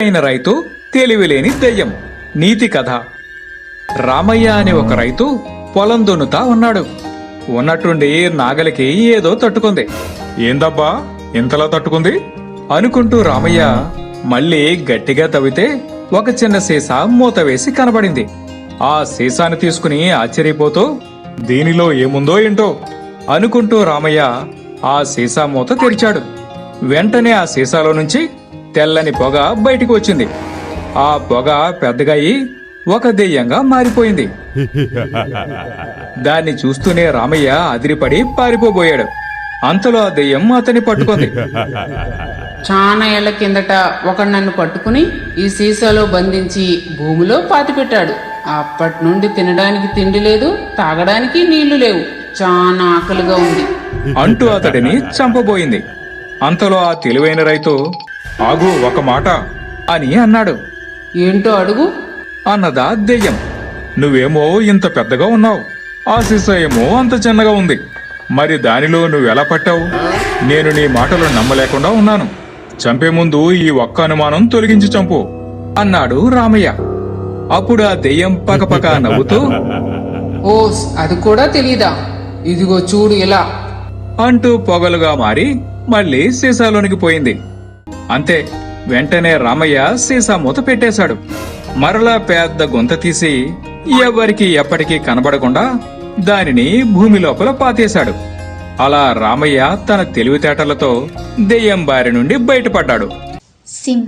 అయిన రైతు తెలివిలేని దెయ్యం. నీతి కథ. రామయ్య అనే ఒక రైతు పొలం దున్నుతా ఉన్నాడు. ఉన్నట్టుండి నాగలికి ఏదో తట్టుకుంది. ఏందబ్బా ఇంతలా తట్టుకుంది? అనుకుంటూ రామయ్య మళ్ళీ గట్టిగా తవ్వితే ఒక చిన్న సీసా మూత వేసి కనబడింది. ఆ సీసాను తీసుకుని ఆశ్చర్యపోతూ దీనిలో ఏముందో ఏంటో? అనుకుంటూ రామయ్య ఆ సీసా మూత తెరిచాడు. వెంటనే ఆ సీసాలో నుంచి తెల్లని పొగ బయటికి వచ్చింది. ఆ పొగ పెద్దగా అయి ఒక దెయ్యంగా మారిపోయింది. దాన్ని చూస్తూనే రామయ్య అదిరిపడి పారిపోబోయాడు. అంతలో ఆ దెయ్యం అతన్ని పట్టుకుంది. చాలా ఏళ్ళ కిందట ఒకడు నన్ను పట్టుకుని ఈ సీసాలో బంధించి భూమిలో పాతిపెట్టాడు. అప్పటి నుండి తినడానికి తిండి లేదు తాగడానికి నీళ్ళు లేవు. చాలా ఆకలిగా ఉంది. అంటూ అతడిని చంపబోయింది. అంతలో ఆ తెలివైన రైతు ఆగు ఒక మాట అని అన్నాడు. ఏంటో అడుగు. అన్నదా దెయ్యం నువ్వేమో ఇంత పెద్దగా ఉన్నావు. ఆ సీసా ఏమో అంత చిన్నగా ఉంది. మరి దానిలో నువ్వెలా పట్టావు? నేను నీ మాటలు నమ్మలేకుండా ఉన్నాను. చంపే ముందు ఈ ఒక్క అనుమానం తొలగించి చంపు అన్నాడు రామయ్య. అప్పుడు ఆ దెయ్యం పకపక నవ్వుతూ ఓ అది కూడా తెలీదా? ఇదిగో చూడు ఇలా. అంటూ పొగలుగా మారి మళ్ళీ సీసాలోనికి పోయింది. అంతే వెంటనే రామయ్య సీసా మూత పెట్టేశాడు. మరలా పెద్ద గుంత తీసి ఎవ్వరికి ఎప్పటికీ కనబడకుండా దానిని భూమి లోపల పాతేశాడు. అలా రామయ్య తన తెలివితేటలతో దెయ్యం బారి నుండి బయటపడ్డాడు. సింహ